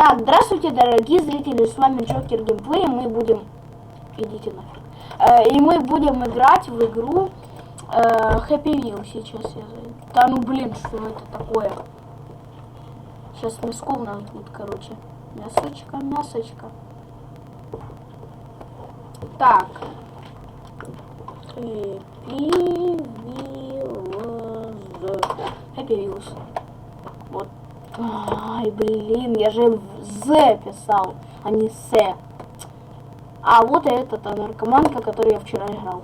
Так, здравствуйте, дорогие зрители, с вами Джокер Геймплей, мы будем... Идите нафиг. Э, и мы будем играть в игру э, Happy Meal сейчас. Я... Да ну блин, что это такое? Сейчас мясков нам тут, короче. Мясочка, мясочка. Так. Happy Wheels. Happy Wheels. Ай, блин, я же З писал, а не С. А вот и этот а, наркоманка, который я вчера играл.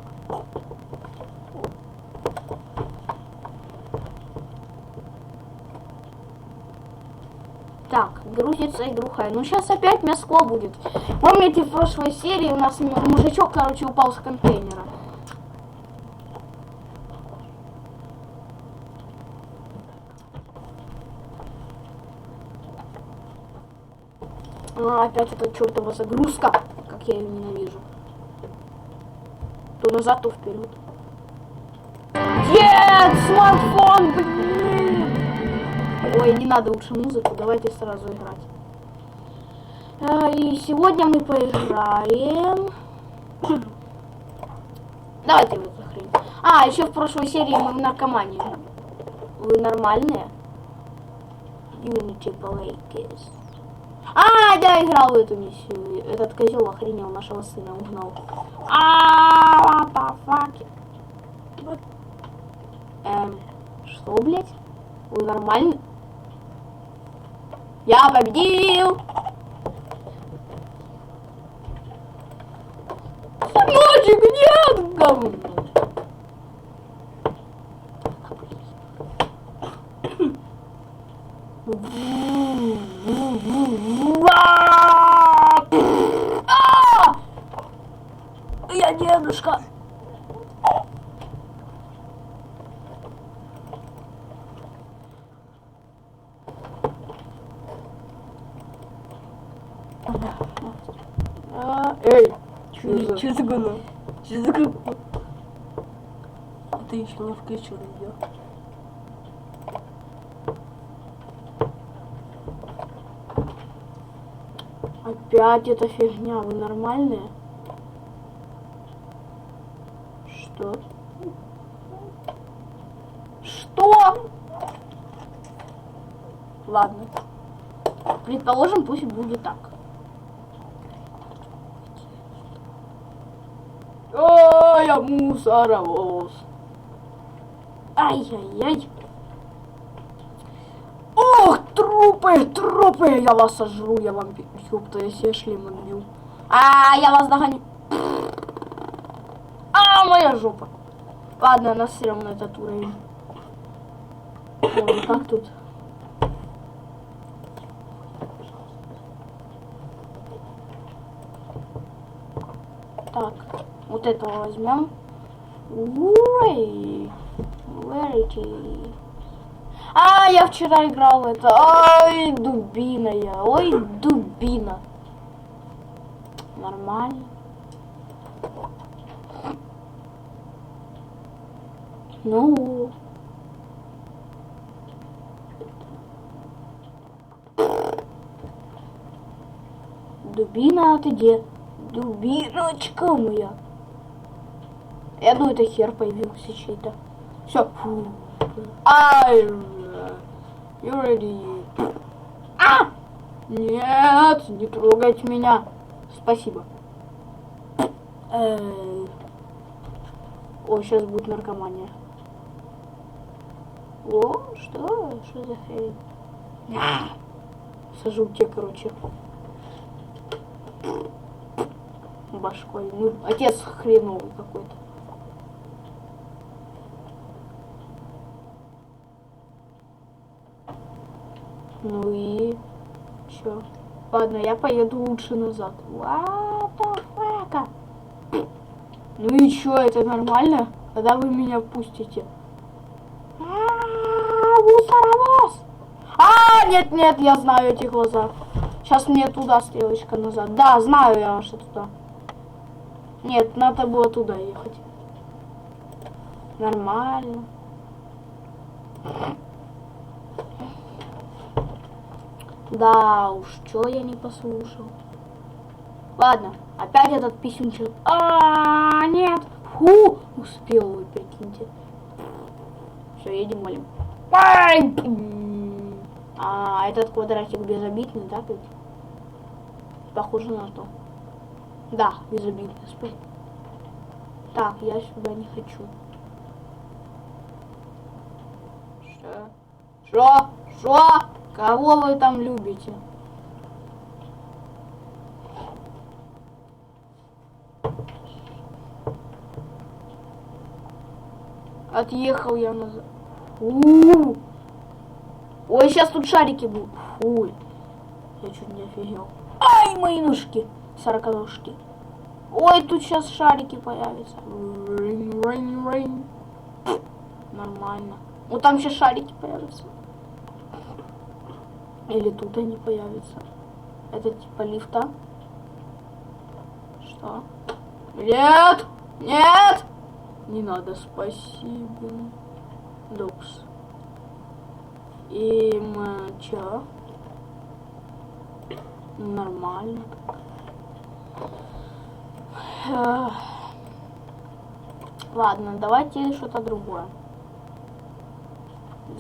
Так, грузится игруха. Ну сейчас опять мяско будет. Помните, в прошлой серии у нас мужичок, короче, упал с контейнера. А, опять эта чертова загрузка, как я ее ненавижу. То назад, то вперед. Нет, смартфон, блин! Ой, не надо лучше музыку, давайте сразу играть. А, И сегодня мы поиграем. Давайте вы хрень. А, еще в прошлой серии мы в наркомании. Вы нормальные? Unity Lakers. А, я играл в эту миссию. Этот козел охренел нашего сына, угнал. А, what the fuck? Эм, что, блядь? Вы нормальны? Я победил! Сыночек, нет! говно! А! Я дедушка. А, Эй, Что чё за говно? Что за говно? А ты еще не включил видео. Опять эта фигня, вы нормальные? Что? Что? Ладно. Предположим, пусть будет так. А, я мусоровоз. Ай-яй-яй. Трупы, трупы! Я вас сожру, я вам ёпта, я себе шлем отбил. А, я вас догоню. А, моя жопа. Ладно, нас все равно этот уровень. Ой, как тут? Так, вот этого возьмем. It is? А, я вчера играл в это. Ай, дубина я. Ой, дубина. Нормально. Ну. Дубина, ты где? Дубиночка моя. Я думаю, это хер появился чей-то. Все. Ай, you ready? А! Нет, не трогать меня. Спасибо. О, сейчас будет наркомания. О, что? Что за хрень? А! Сажу тебе, короче. Башкой. Ну, отец хреновый какой-то. Ну и чё? Ладно, я поеду лучше назад. What? Ну и чё, это нормально? Когда вы меня пустите? А, мусоровоз! А, нет, нет, я знаю эти глаза. Сейчас мне туда стрелочка назад. Да, знаю я, что туда. Нет, надо было туда ехать. Нормально. Да уж, чё я не послушал. Ладно, опять этот писюнчик. А, нет. Фу, успел вы, прикиньте. Все, едем, молим. А, этот квадратик безобидный, да, ведь? Похоже на то. Да, безобидный. спа- Так, я сюда не хочу. Что? Что? Что? Кого вы там любите? Отъехал я назад. У-у-у. Ой, сейчас тут шарики будут. Фу. Я чуть не офигел. Ай, мои ножки. Сороконожки. Ой, тут сейчас шарики появятся. Рынь, рынь, рынь. Нормально. Вот там сейчас шарики появятся. Или тут они появятся. Это типа лифта. Что? Нет! Нет! Не надо, спасибо. Докс. И мы чё? Нормально. Ладно, давайте что-то другое.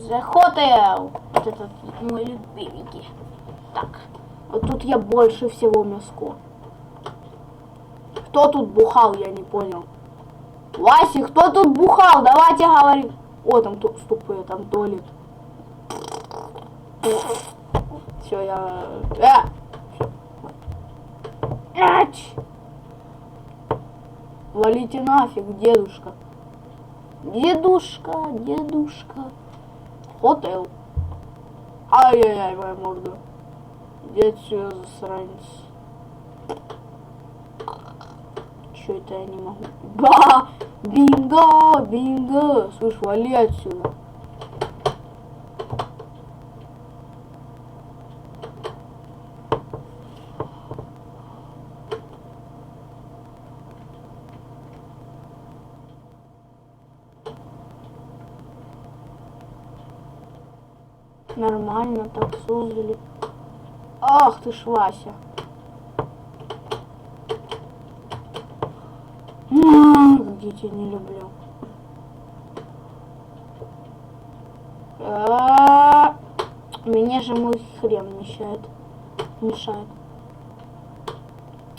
The Hotel. Вот этот мой любименький. Так. Вот тут я больше всего мяско. Кто тут бухал, я не понял. Васи, кто тут бухал? Давайте говорим. О, там ту- ступы, там туалет. Все, я... Э! Ач! Валите нафиг, дедушка. Дедушка, дедушка. Хотел. Ай-яй-яй, моя морда. Иди отсюда, засранец. Чё это я не могу? Да! Бинго! Бинго! Слышь, вали отсюда. Нормально так создали. Ах ты ж, Вася. Детей не люблю. А, Мне же мой хрен мешает. Мешает.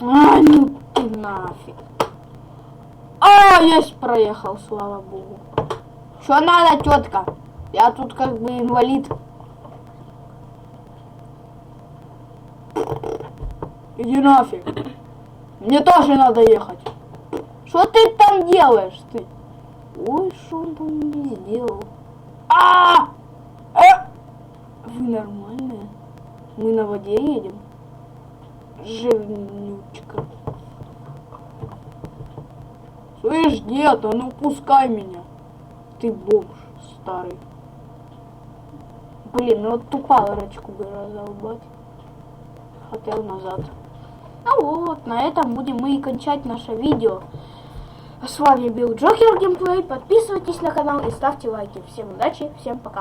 А, ну ты нафиг. А, есть проехал, слава богу. Что надо, тетка? Я тут как бы инвалид. Иди нафиг. Мне тоже надо ехать. Что ты там делаешь, ты? Ой, что он там не сделал? А! Э! Вы нормальные? Мы на воде едем? Жирнючка. Слышь, дед, а ну пускай меня. Ты бомж старый. Блин, ну вот ту палочку бы разолбать. Хотел назад. Ну вот, на этом будем мы и кончать наше видео. С вами был Джокер Геймплей. Подписывайтесь на канал и ставьте лайки. Всем удачи, всем пока.